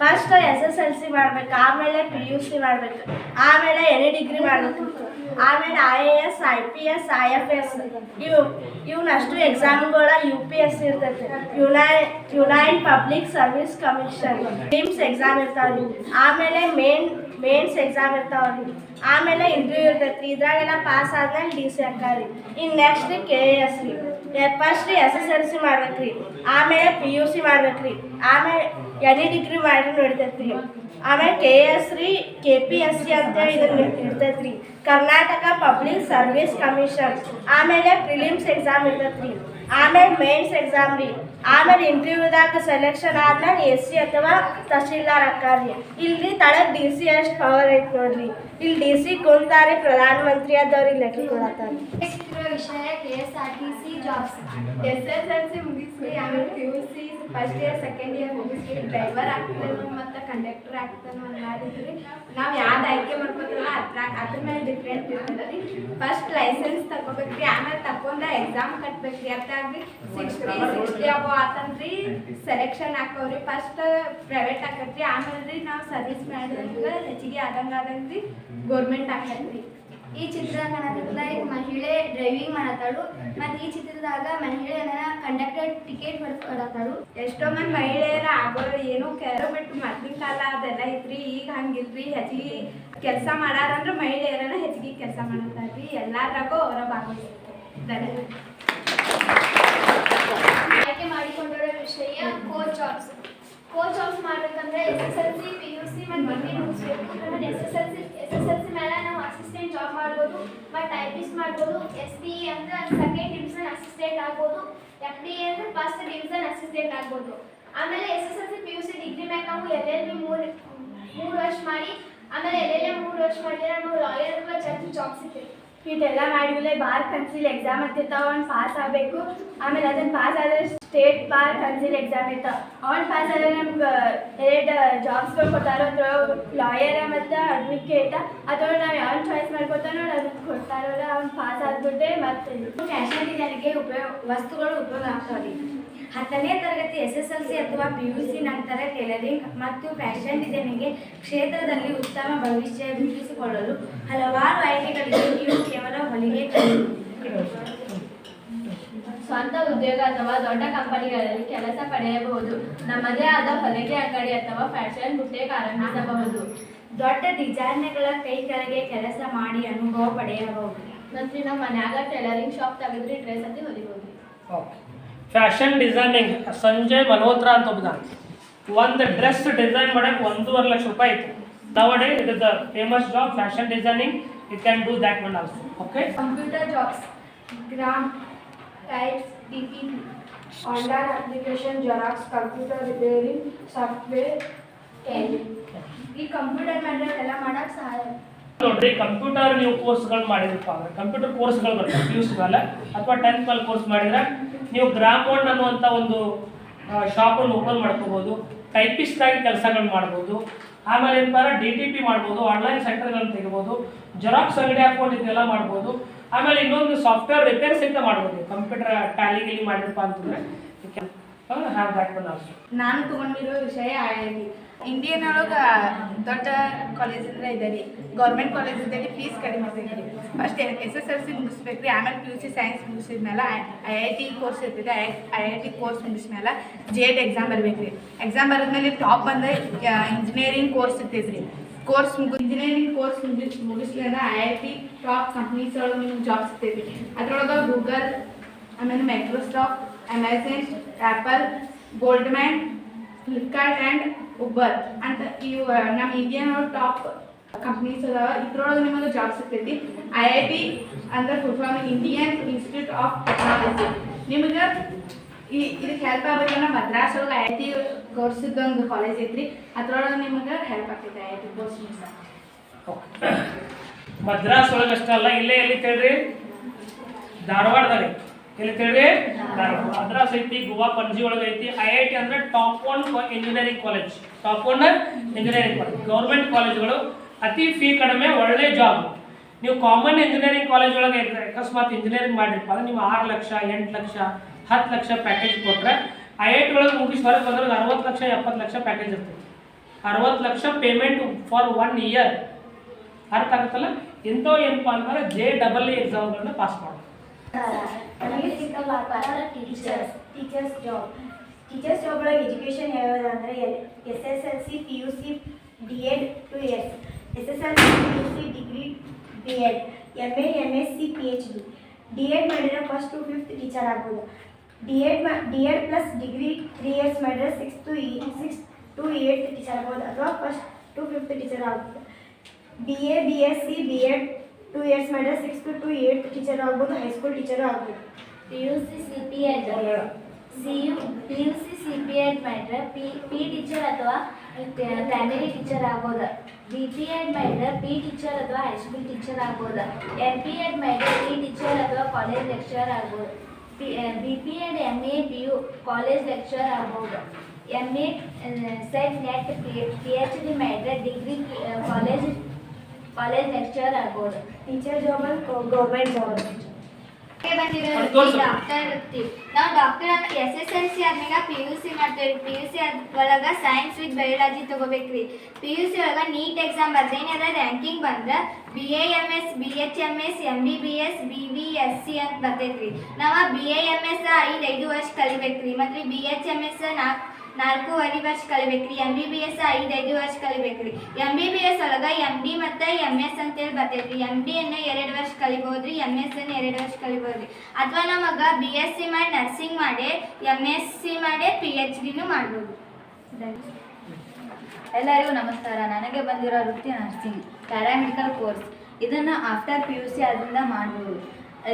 First S S L C ಮಾಡ್ಬೇಕು, ಆಮೇಲೆ P U C ಮಾಡ್ಬೇಕು, ಆಮೇಲೆ ಎನಿ ಡಿಗ್ರಿ ಮಾಡಬೇಕು. ಆಮೇಲೆ I A S I P S I F S ಇವು, ಇವನಷ್ಟು ಎಕ್ಸಾಮ್ಗಳ ಯು ಪಿ ಎಸ್ ಇರ್ತೈತೆ. ಯುನೈ united public service commission teams exam ಇರ್ತಾವ್ರಿ. ಆಮೇಲೆ ಮೇನ್ ಮೇನ್ಸ್ ಎಕ್ಸಾಮ್ ಇರ್ತಾವ್ರಿ ಆಮೇಲೆ ಇಂಟರ್ವ್ಯೂ ಇರ್ತೈತಿ ಇದ್ರಾಗೆಲ್ಲ ಪಾಸ್ ಆದ್ಮೇಲೆ ಡಿ ಸಿ ಅಕ್ಕಾರಿ ಇನ್ನು ನೆಕ್ಸ್ಟ್ ಕೆ ಎಸ್ ರೀ. First S S L C ಮಾಡ್ಬೇಕ್ರಿ ಆಮೇಲೆ ಪಿ ಯು ಸಿ ಮಾಡ್ಬೇಕ್ರಿ ಆಮೇಲೆ ಎನಿ ಡಿಗ್ರಿ ಮಾಡಿ ನಡಿತೈತ್ರಿ ಆಮೇಲೆ ಕೆ ಎಸ್ ರೀ ಕೆ ಪಿ ಎಸ್ ಸಿ ಅಂತ ಇದನ್ನ ಇರ್ತೈತ್ರಿ ಕರ್ನಾಟಕ ಪಬ್ಲಿಕ್ ಸರ್ವಿಸ್ ಕಮಿಷನ್ ಆಮೇಲೆ ಪ್ರಿಲಿಮ್ಸ್ ಎಕ್ಸಾಮ್ ಇರ್ತೈತ್ರಿ ಆಮೇಲೆ ಮೇನ್ಸ್ ಎಕ್ಸಾಮ್ ರೀ ಆಮೇಲೆ ಇಂಟರ್ವ್ಯೂದಾಗ ಸೆಲೆಕ್ಷನ್ ಆದ್ಮೇಲೆ ಎಸ್ ಸಿ ಅಥವಾ ತಹಶೀಲ್ದಾರ್ ಅಕ್ಕಾರಿ ಇಲ್ರಿ ತಳಗ್ ಡಿ ಸಿ ಅಷ್ಟು ಪವರ್ ಐತೆ ನೋಡ್ರಿ ಇಲ್ಲಿ ಡಿ ಸಿ ಕುಂತಾರೆ ಪ್ರಧಾನ ಮಂತ್ರಿ ಆದವ್ರಿಗೆ ಲೆಕ್ಕ ಕೊಡತ್ತಾರೆ ಇರುವ ವಿಷಯ K S R T C jobs S S L C ಮುಗಿಸಿ ಆಮೇಲೆ P U C first year second year ಮುಗಿಸಿ ಡ್ರೈವರ್ ಆಗ್ತಾನೋ ಮತ್ತು ಕಂಡಕ್ಟರ್ ಆಗ್ತಾನೆ ಮಾಡಿದ್ರಿ ನಾವು ಯಾವ್ದು ಆಯ್ಕೆ ಮಾಡ್ಕೊತೀವಲ್ಲ ಅದ್ರ ಅದ್ರ ಮೇಲೆ ಡಿಫ್ರೆಂಟ್ ಇರ್ತದೆ ಫಸ್ಟ್ ಲೈಸೆನ್ಸ್ ತಗೋಬೇಕ್ರಿ, ಆಮೇಲೆ ತಗೊಂಡ ಎಕ್ಸಾಮ್ ಕಟ್ಬೇಕ್ರಿ ಅದಾಗಿ ಸಿಕ್ಸ್ಟಿ ಸಿಕ್ಸ್ಟಿ ಅಬೋ ಆತನ್ರಿ ಸೆಲೆಕ್ಷನ್ ಹಾಕೋರಿ ಫಸ್ಟ್ ಪ್ರೈವೇಟ್ ಹಾಕತ್ರಿ ಆಮೇಲೆ ರೀ ನಾವು ಸರ್ವಿಸ್ ಮಾಡಿದ್ರೆ ಹೆಚ್ಚಿಗೆ ಆದಂಗೆ ಆದಂಗೆ ಗೌರ್ಮೆಂಟ್ ಆಕತ್ರಿ ಈ ಚಿತ್ರ ಕಾಣಕತ್ತದ ಈಗ ಮಹಿಳೆ ಡ್ರೈವಿಂಗ್ ಮಾಡತ್ತಾಳು. ಮತ್ತು ಈ ಚಿತ್ರದಾಗ ಮಹಿಳೆ ಕಂಡಕ್ಟರ್ ಟಿಕೆಟ್ ಹೊಡ್ಕೊಡತ್ತಾಳು ಎಷ್ಟೋ ಮಂದಿ ಮಹಿಳೆಯರ ಆಗೋರು ಏನೋ ಕೆಲವು ಬಿಟ್ಟು ಮೊದ್ಲಿನ ಕಾಲ ಅದೆಲ್ಲ ಐತ್ರಿ ಈಗ ಹಂಗಿಲ್ರಿ ಹೆಚ್ಚಿಗೆ ಕೆಲಸ ಮಾಡಾರಂದ್ರೆ ಮಹಿಳೆಯರನ್ನ ಹೆಚ್ಚಿಗೆ ಕೆಲಸ ಮಾಡತ್ತಾರ್ರಿ. ಎಲ್ಲಾರಾಗೂ ಅವರ ಭಾಗವಹಿಸ್ತಾರೆ ಆಯ್ಕೆ ಮಾಡಿಕೊಂಡಿರೋ ವಿಷಯ ಕೋಚ್ ಆಫ್ಸ್ ಕೋಚ್ ಆಫ್ ಮಾಡ್ಬೇಕಂದ್ರೆ S S L C P U C ಮತ್ತು ಡಿಗ್ರಿ ಮುಗಿಸ್ಬೇಕು S S L C S S L C assistant job ಮಾಡ್ಬೋದು ಮತ್ತು ಟೈಪಿಸ್ಟ್ ಮಾಡ್ಬೋದು ಎಸ್ ಡಿ ಅಂದ್ರೆ ಸೆಕೆಂಡ್ ಡಿವಿಷನ್ ಅಸಿಸ್ಟೆಂಟ್ ಆಗ್ಬೋದು ಎಫ್ ಡಿ ಅಂದ್ರೆ ಫಸ್ಟ್ ಡಿವಿಷನ್ ಅಸಿಸ್ಟೆಂಟ್ ಆಗ್ಬೋದು. ಆಮೇಲೆ S S L C P U C degree ಮ್ಯಾಗ ನಾವು ಎಲ್ ಎಲ್ ಬಿ ಮೂರು ಮೂರು ವರ್ಷ ಮಾಡಿ, ಆಮೇಲೆ ಎಲ್ ಎಲ್ ಎ ಮೂರು ವರ್ಷ ಮಾಡಿದ್ರೆ ನಾವು ಲಾಯರ್ ಅಥವಾ ಜಡ್ಜ್ ಜಾಬ್ ಸಿಗ್ತೀವಿ ಇದೆಲ್ಲ ಮಾಡಿದ್ಮೇಲೆ ಬಾರ್ ಕನ್ಸಿಲ್ ಎಕ್ಸಾಮ್ ಅಂತಿರ್ತಾವ ಅವ್ನು ಪಾಸ್ ಆಗಬೇಕು. ಆಮೇಲೆ ಅದನ್ನು ಪಾಸ್ ಆದರೆ ಸ್ಟೇಟ್ ಬಾರ್ ಕನ್ಸಿಲ್ ಎಕ್ಸಾಮ್ ಇರ್ತಾವ ಅವ್ನು ಪಾಸ್ ಆದರೆ ನಮ್ಗೆ ಎರಡು ಜಾಬ್ಸ್ಗಳು ಕೊಡ್ತಾರೋ ಅದ್ರ ಲಾಯರ ಮತ್ತು ಅಡ್ವೊಕೇಟ ಅಥವಾ ನಾವು ಯಾವ ಚಾಯ್ಸ್ ಮಾಡ್ಕೊತಾರೋ ನೋಡಿ ಅದನ್ನು ಕೊಡ್ತಾರಲ್ಲ. ಅವ್ನು ಪಾಸ್ ಆಗ್ಬಿಟ್ಟೆ ಮತ್ತೆ ಫ್ಯಾಷನ್ ನನಗೆ ಉಪಯೋಗ ವಸ್ತುಗಳು ಉಪಯೋಗ ಆಗ್ತಾವ್ರಿ. ಹತ್ತನೇ ತರಗತಿ ಎಸ್ ಎಸ್ ಎಲ್ ಸಿ ಅಥವಾ ಪಿ ಯು ಸಿ ನಂತರ ಟೈಲರಿಂಗ್ ಮತ್ತು ಫ್ಯಾಷನ್ ಡಿಸೈನಿಂಗ್ ಕ್ಷೇತ್ರದಲ್ಲಿ ಉತ್ತಮ ಭವಿಷ್ಯ ರೂಪಿಸಿಕೊಳ್ಳಲು ಹಲವಾರು ಆಯ್ಕೆಗಳಿಗೆ ನೀವು ಕೇವಲ ಹೊಲಿಗೆ ಸ್ವಂತ ಉದ್ಯೋಗ ಅಥವಾ ದೊಡ್ಡ ಕಂಪನಿಗಳಲ್ಲಿ ಕೆಲಸ ಪಡೆಯಬಹುದು. ನಮ್ಮದೇ ಆದ ಹೊಲಿಗೆ ಅಂಗಡಿ ಅಥವಾ ಫ್ಯಾಷನ್ ಬುಟೇಕ್ ಆರಂಭಿಸಬಹುದು ದೊಡ್ಡ ಡಿಸೈನ್ಗಳ ಕೈ ಕೆಳಗೆ ಕೆಲಸ ಮಾಡಿ ಅನುಭವ ಪಡೆಯಬಹುದು. ಮತ್ತು ನಮ್ಮ ಮನ್ಯಾಗ ಟೈಲರಿಂಗ್ ಶಾಪ್ ತೆಗೆದ್ರಿ ಡ್ರೆಸ್ ಅಲ್ಲಿ ಹೊಲಿಬಹುದು okay. Fashion designing Sanjay Malhotra ಅಂತ ಒಬ್ಬದಾನ ಒಂದು ಡ್ರೆಸ್ ಡಿಸೈನ್ ಮಾಡಕ್ಕೆ ಒಂದೂವರೆ ಲಕ್ಷ ರೂಪಾಯಿ ಐತಿ nowadays it is the famous job fashion designing you can do that one also okay computer jobs gram types D P online application xerox computer repairing software ಈ computer ಮೇಲೆ ಎಲ್ಲ ಮಾಡಕ್ಕೆ ಸಹಾಯ ನೋಡ್ರಿ ಕಂಪ್ಯೂಟರ್ ನೀವು ಕೋರ್ಸ್ಗಳು ಮಾಡಿದ್ರಪ್ಪ ಅಂದ್ರೆ ಕಂಪ್ಯೂಟರ್ ಕೋರ್ಸ್ಗಳು ಬರ್ತವೆ ಪಿ ಯು ಸಿ ಮೇಲೆ, ಅಥವಾ ಟೆಂತ್ ಮೇಲೆ ಕೋರ್ಸ್ ಮಾಡಿದ್ರೆ, ನೀವು ಗ್ರಾಮ್ ಒನ್ ಅನ್ನುವಂಥ ಒಂದು ಶಾಪನ್ನು ಓಪನ್ ಮಾಡ್ಕೋಬೋದು ಟೈಪಿಸ್ಟ್ ಆಗಿ ಕೆಲಸಗಳು ಮಾಡ್ಬೋದು, ಆಮೇಲೆ ಏನಪ್ಪ ಡಿ ಟಿ ಪಿ ಮಾಡ್ಬೋದು ಆನ್ಲೈನ್ ಸೆಂಟರ್ಗಳನ್ನು ತೆಗಿಬೋದು ಜೆರಾಕ್ಸ್ ಅಂಗಡಿ ಹಾಕೊಂಡು ಇದನ್ನೆಲ್ಲ ಮಾಡ್ಬೋದು, ಆಮೇಲೆ ಇನ್ನೊಂದು ಸಾಫ್ಟ್ವೇರ್ ರಿಪೇರ್ಸ್ ಅಂತ ಮಾಡ್ಬೋದು ಕಂಪ್ಯೂಟರ್ ಟ್ಯಾಲಿ ಗಿಲಿ ಮಾಡಿರಪ್ಪ ಅಂತಂದ್ರೆ. ಹ್ಯಾವ್ ದ್ಯಾಟ್ ಒನ್ ಆಲ್ಸೋ ನಾನು ತಗೊಂಡಿರೋ ವಿಷಯ ಐಐಟಿ ಐ ಇಂಡಿಯನ್ ಒಳಗೆ ದೊಡ್ಡ ಕಾಲೇಜ್ ಅಂದ್ರೆ ಇದೆ ರೀ. ಗೌರ್ಮೆಂಟ್ ಕಾಲೇಜ್ ಇದೆ ರೀ ಫೀಸ್ ಕಡಿಮೆ ಇದೆ ರೀ. First S S L C ಮುಗಿಸ್ಬೇಕು ರೀ, ಆಮೇಲೆ ಪಿ ಯು ಸಿ ಸೈನ್ಸ್ ಮುಗಿಸಿದ ಮೇಲೆ ಐ ಐ ಟಿ ಕೋರ್ಸ್ ಇರ್ತೈತೆ ಐ ಐ ಟಿ ಕೋರ್ಸ್ ಮುಗಿಸ್ಮೇಲೆ ಜೆ ಎಡ್ ಎಕ್ಸಾಮ್ ಬರ್ಬೇಕು ರೀ. ಎಕ್ಸಾಮ್ ಬರೆದ್ಮೇಲೆ ಟಾಪ್ ಬಂದ್ರೆ ಇಂಜಿನಿಯರಿಂಗ್ ಕೋರ್ಸ್ ಇರ್ತೈತೆ ರೀ. ಕೋರ್ಸ್ ಮುಗಿ ಇಂಜಿನಿಯರಿಂಗ್ ಕೋರ್ಸ್ ಮುಗಿಸ್ ಮುಗಿಸ್ಲಿಂದ I I T top companies ಒಳಗೆ ನಿಮ್ಗೆ ಜಾಬ್ ಸಿಗ್ತೈತಿ ಅದ್ರೊಳಗೆ ಗೂಗಲ್ ಆಮೇಲೆ Microsoft Amazon Apple Goldman Flipkart and Uber ಅಂತ ಇವು ನಮ್ಮ ಇಂಡಿಯನ್ ಟಾಪ್ ಕಂಪ್ನೀಸ್ ಅದಾವ ಇದ್ರೊಳಗೆ ನಿಮಗೆ ಜಾಬ್ ಸಿಗ್ತೈತಿ. ಐ ಐ ಟಿ ಅಂದ್ರೆ full form Indian Institute of Technology ನಿಮಗೆ ಈ ಇದಕ್ಕೆ ಹೆಲ್ಪ್ ಆಗ್ಬೇಕಂದ್ರೆ ಮದ್ರಾಸ್ ಒಳಗೆ ಐ ಐ ಟಿ ಕೋರ್ಸ್ ಒಂದು ಕಾಲೇಜ್ ಐತ್ರಿ. ಅದ್ರೊಳಗೆ ನಿಮಗೆ ಹೆಲ್ಪ್ ಆಗ್ತೈತಿ I I T course Madras ಒಳಗೆ ಅಷ್ಟೇ ಅಲ್ಲ, ಇಲ್ಲೇ ಎಲ್ಲಿ ಕೇಳ್ರಿ? ಧಾರವಾಡದಾಗ ಧಾರವಾಡ. ಮದ್ರಾಸ್ ಐತಿ, ಗೋವಾ, ಪಣಜಿ ಒಳಗೆ ಐತಿ ಐ ಐ ಟಿ ಅಂದ್ರೆ top one engineering college top one engineering college government ಕಾಲೇಜ್ಗಳು ಅತಿ ಫೀ ಕಡಿಮೆ, ಒಳ್ಳೆ ಜಾಬ್ ನೀವು ಕಾಮನ್ ಇಂಜಿನಿಯರಿಂಗ್ ಕಾಲೇಜ್ ಒಳಗೆ ಅಕಸ್ಮಾತ್ ಇಂಜಿನಿಯರಿಂಗ್ ಮಾಡಿರಪ್ಪ ಅಂದ್ರೆ ನೀವು ಆರು ಲಕ್ಷ, ಎಂಟು ಲಕ್ಷ, ಹತ್ತು ಲಕ್ಷ ಪ್ಯಾಕೇಜ್ ಕೊಟ್ಟರೆ ಐ ಐ ಟಿ ಒಳಗೆ ಮುಗಿಸಿ ಹೊರಗೆ ಬಂದ್ರೆ ಅರವತ್ತು ಲಕ್ಷ, ಎಪ್ಪತ್ತು ಲಕ್ಷ ಪ್ಯಾಕೇಜ್ ಇರ್ತೈತಿ. ಅರವತ್ತು lakh payment for one year ಅರ್ಥ ಆಗುತ್ತಲ್ಲ? ಇಂಥವು ಏನಪ್ಪ ಅಂದ್ರೆ ಜೆ ಡಬಲ್ ಎಕ್ಸಾಮ್ಗಳನ್ನ ಪಾಸ್ ಮಾಡೋದು. ನಮಗೆ ಸಿಕ್ಕ ವ್ಯಾಪಾರ teachers teachers job teachers job ಒಳಗೆ ಎಜುಕೇಷನ್ ಯಾವ್ಯಾವ ಅಂದರೆ S S L C P U C D Ed two years S S L C P U C degree B Ed M A M S C P H D D Ed ಮಾಡಿದ್ರೆ first to fifth teacher ಆಗ್ಬೋದು D Ed ಮಾ D Ed plus degree three years ಮಾಡಿದ್ರೆ six to six to eight teacher ಆಗ್ಬೋದು ಅಥವಾ first to fifth teacher ಆಗ್ಬೋದು B A B S C B Ed two years ಮಾಡಿದ್ರೆ six to to eight teacher ಆಗ್ಬೋದು high school teacher ಆಗ್ಬೋದು P U C C P Ed C U P U C C P Ed ಮಾಡಿದ್ರೆ P P teacher ಅಥವಾ primary teacher ಆಗ್ಬೋದು B P Ed ಮಾಡಿದ್ರೆ P teacher ಅಥವಾ high school teacher ಆಗ್ಬೋದು M P Ed ಮಾಡಿದ್ರೆ P teacher ಅಥವಾ college lecture ಆಗ್ಬೋದು P B P Ed M A P U college lecture ಆಗ್ಬೋದು M A set net P P H D ಮಾಡಿದ್ರೆ degree college college lecture ಆಗ್ಬೋದು ಟೀಚರ್ ಜಾಬಲ್ಲಿ government job. Doctor ಇರ್ತೀವಿ ನಾವು doctor S S L C ಆದ್ಮೇಲೆ P U C ಮಾಡ್ತೇವೆ. P U C ಒಳಗೆ ಸೈನ್ಸ್ ವಿತ್ ಬಯೋಲಜಿ ತೊಗೋಬೇಕ್ರಿ. ಪಿ ಯು ಸಿ ಒಳಗೆ ನೀಟ್ ಎಕ್ಸಾಮ್ ಬರ್ದೇನೆ ಅದ ರ್ಯಾಂಕಿಂಗ್ ಬಂದ್ರೆ B A M S B H M S M B B S B V S C ಅಂತ ಬರ್ತೈತ್ರಿ. ನಾವು ಬಿ ಎ ಎಂ ಎಸ್ ಐದು ಐದು ವರ್ಷ ಕಲಿಬೇಕ್ರಿ. ಮತ್ತು ಬಿ ಎಚ್ ಎಂ ಎಸ್ ನಾಲ್ಕು ನಾಲ್ಕೂವರೆ ವರ್ಷ ಕಲಿಬೇಕ್ರಿ. ಎಂ ಬಿ ಬಿ ಎಸ್ ಐದು ಐದು ವರ್ಷ ಕಲಿಬೇಕ್ರಿ. ಎಂ ಬಿ ಬಿ ಎಸ್ ಒಳಗೆ ಎಂ ಡಿ ಮತ್ತು ಎಂ ಎಸ್ ಅಂತೇಳಿ ಬರ್ತೈತ್ರಿ. ಎಂ ಡಿ ಎರಡು ವರ್ಷ ಕಲಿಬೋದ್ರಿ ಎಂ ಎಸ್ ಅನ್ನ ಎರಡು ವರ್ಷ ಕಲಿಬೋದ್ರಿ. ಅಥವಾ ನಮಗೆ ಬಿ ಎಸ್ ಸಿ ಮಾಡಿ ನರ್ಸಿಂಗ್ ಮಾಡಿ ಎಂ ಎಸ್ ಸಿ ಮಾಡಿ ಪಿ ಎಚ್ ಡಿನೂ ಮಾಡ್ಬೋದು. ಎಲ್ಲರಿಗೂ ನಮಸ್ಕಾರ. ನನಗೆ ಬಂದಿರೋ ವೃತ್ತಿ ನರ್ಸಿಂಗ್ ಪ್ಯಾರಾಮೆಡಿಕಲ್ ಕೋರ್ಸ್ ಇದನ್ನು ಆಫ್ಟರ್ ಪಿ ಯು ಸಿ ಅದರಿಂದ ಮಾಡ್ಬೋದು.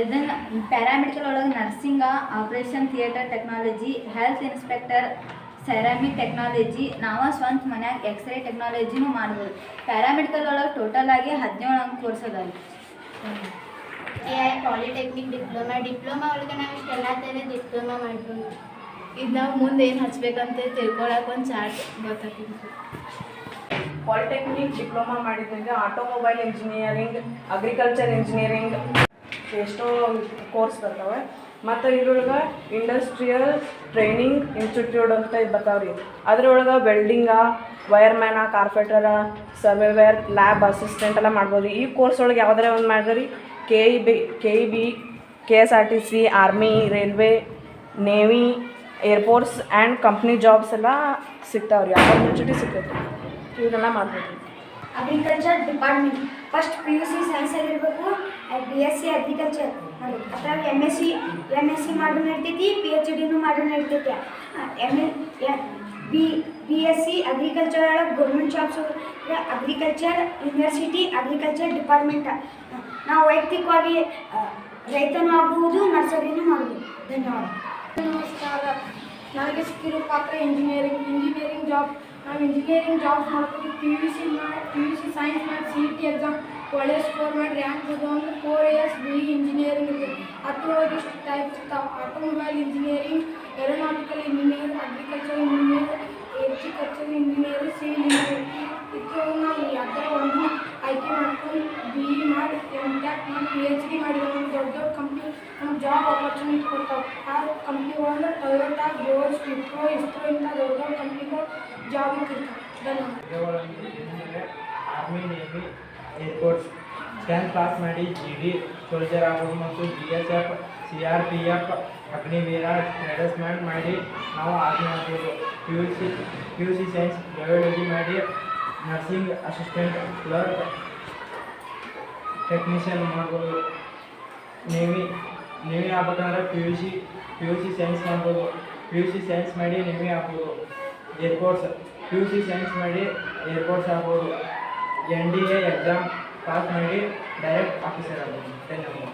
ಇದನ್ನು ಪ್ಯಾರಾಮೆಡಿಕಲ್ ಒಳಗೆ nursing operation theatre technology health inspector ceramic technology ನಾವು ಸ್ವಂತ ಮನ್ಯಾಗ ಎಕ್ಸ್ರೇ ಟೆಕ್ನಾಲಜಿನೂ ಮಾಡ್ಬೋದು. ಪ್ಯಾರಾಮೆಡಿಕಲ್ ಒಳಗೆ ಟೋಟಲ್ ಆಗಿ ಹದಿನೇಳು ಅಂಕ ಕೋರ್ಸ್ ಅದಾವೆ A I polytechnic diploma diploma ಒಳಗೆ ನಾವು ಇಷ್ಟೆಲ್ಲ ಥರ ಡಿಪ್ಲೊಮಾ ಮಾಡ್ಬೋದು. ಇದು ನಾವು ಮುಂದೆ ಏನು ಹಚ್ಬೇಕಂತ ತಿಳ್ಕೊಳಕ್ಕೆ ಒಂದು ಚಾರ್ಟ್ ಗೊತ್ತಾಗ್ತದೆ. ಪಾಲಿಟೆಕ್ನಿಕ್ ಡಿಪ್ಲೊಮಾ ಮಾಡಿದ್ಮೇಲೆ ಆಟೋಮೊಬೈಲ್ ಇಂಜಿನಿಯರಿಂಗ್ ಅಗ್ರಿಕಲ್ಚರ್ ಇಂಜಿನಿಯರಿಂಗ್ ಎಷ್ಟೋ ಕೋರ್ಸ್ ಬರ್ತಾವೆ. ಮತ್ತು ಇದ್ರೊಳಗೆ ಇಂಡಸ್ಟ್ರಿಯಲ್ ಟ್ರೈನಿಂಗ್ ಇನ್ಸ್ಟಿಟ್ಯೂಟ್ ಅಂತ ಇದು ಬರ್ತಾವೆ ರೀ ಅದ್ರೊಳಗೆ ವೆಲ್ಡಿಂಗ ವೈರ್ಮ್ಯಾನ ಕಾರ್ಪೆಟರ ಸರ್ವೇವೇರ್ ಲ್ಯಾಬ್ ಅಸಿಸ್ಟೆಂಟ್ ಎಲ್ಲ ಮಾಡ್ಬೋದು. ಈ ಕೋರ್ಸ್ ಒಳಗೆ ಯಾವ್ದಾರ ಒಂದು ಮಾಡಿದ್ರಿ K E B K E B K S R T C army railway navy airports and company jobs ಎಲ್ಲ ಸಿಗ್ತಾವ್ರಿ. ರೀ ಆಪರ್ಚುನಿಟಿ ಸಿಗ್ತೈತೆ ಇವನ್ನೆಲ್ಲ ಮಾಡ್ಬೋದು. Agriculture department first P U C science ಇರಬೇಕು ಬಿ ಎಸ್ ಸಿ ಅಗ್ರಿಕಲ್ಚರ್ ಅಥವಾ M S C M S C ಮಾಡೋದು ನಡ್ತೈತಿ ಪಿ ಎಚ್ ಡಿನೂ ಮಾಡೋದು ನಡ್ತೈತಿ. M A B B S C agriculture ಒಳಗೆ government jobs agriculture university agriculture department ನಾವು ವೈಯಕ್ತಿಕವಾಗಿ ರೈತನು ಆಗಬಹುದು, ನರ್ಸರಿನೂ ಮಾಡ್ಬೋದು. ಧನ್ಯವಾದ. ನಮಸ್ಕಾರ. ನನಗೆ ಸಿಕ್ಕಿರೋ ಪಾತ್ರ ಇಂಜಿನಿಯರಿಂಗ್ ಇಂಜಿನಿಯರಿಂಗ್ ಜಾಬ್ ನಾವು ಇಂಜಿನಿಯರಿಂಗ್ ಜಾಬ್ ಮಾಡ್ಕೊಂಡು ಪಿ ಯು ಸಿ ಮಾಡಿ ಪಿ ಯು ಸಿ ಸೈನ್ಸ್ ಮಾಡಿ ಸಿ ಟಿ ಎಕ್ಸಾಮ್ ಒಳ್ಳೆ ಸ್ಕೋರ್ ಮಾಡಿ ರ್ಯಾಂಕ್ ಬಂದು ಅಂದ್ರೆ ಫೋರ್ ಇಯರ್ಸ್ ಬಿ ಇಂಜಿನಿಯರಿಂಗ್ ಇದೆ ಅದ್ರೊಳಗೆ ಇಷ್ಟು ಟೈಪ್ಸ್ ಇರ್ತಾವೆ automobile engineering aeronautical engineer agriculture engineer agriculture engineer civil engineer ಇದ್ರೊಳಗೆ ನಾವು ಯಾವ್ದಾರ ಒಂದು ಆಯ್ಕೆ ಮಾಡ್ಕೊಂಡು ಬಿ ಇ ಮಾಡಿ ಎಂ ಟ್ಯಾಕ್ ಮಾಡಿ ಪಿ ಎಚ್ ಡಿ ಮಾಡಿದ್ರೆ ನಮ್ಗೆ ದೊಡ್ಡ ದೊಡ್ಡ ಕಂಪ್ನಿ ನಮ್ಗೆ ಜಾಬ್ ಆಪರ್ಚುನಿಟಿ ಕೊಡ್ತಾವೆ ಆ ಕಂಪ್ನಿ ಒಳಗೆ ಟೊಯೋಟಾ ಬೋಸ್ ವಿಪ್ರೋ ಇಸ್ರೋ ಇಂಥ ದೊಡ್ಡ ದೊಡ್ಡ ಕಂಪ್ನಿಗಳು ಜಾಬ್ ಇರ್ತಾವೆ ಧನ್ಯವಾದ army navy air force tenth pass ಮಾಡಿ ಜಿ ಡಿ ಸೋಲ್ಜರ್ ಆಗೋದು ಮತ್ತು B S F C R P F Agniveer management ಮಾಡಿ ನಾವು ಆರ್ಮಿ ಆಗ್ಬೋದು P U C P U C science biology ಮಾಡಿ ನರ್ಸಿಂಗ್ ಅಸಿಸ್ಟೆಂಟ್ ಕ್ಲರ್ಕ್ ಟೆಕ್ನಿಷಿಯನ್ ಮಾಡ್ಬೋದು navy ನೀವೇ ಆಗ್ಬೇಕಂದ್ರೆ P U C P U C science ಮಾಡ್ಬೋದು. ಪಿ ಯು ಸಿ ಸೈನ್ಸ್ ಮಾಡಿ ನೀವೇ ಆಗ್ಬೋದು. Airports P U C science ಮಾಡಿ ಏರ್ಪೋರ್ಟ್ಸ್ ಆಗ್ಬೋದು. N D A exam pass ಮಾಡಿ ಡೈರೆಕ್ಟ್ ಆಫೀಸರ್ ಆಗ್ಬೋದು. ಧನ್ಯವಾದ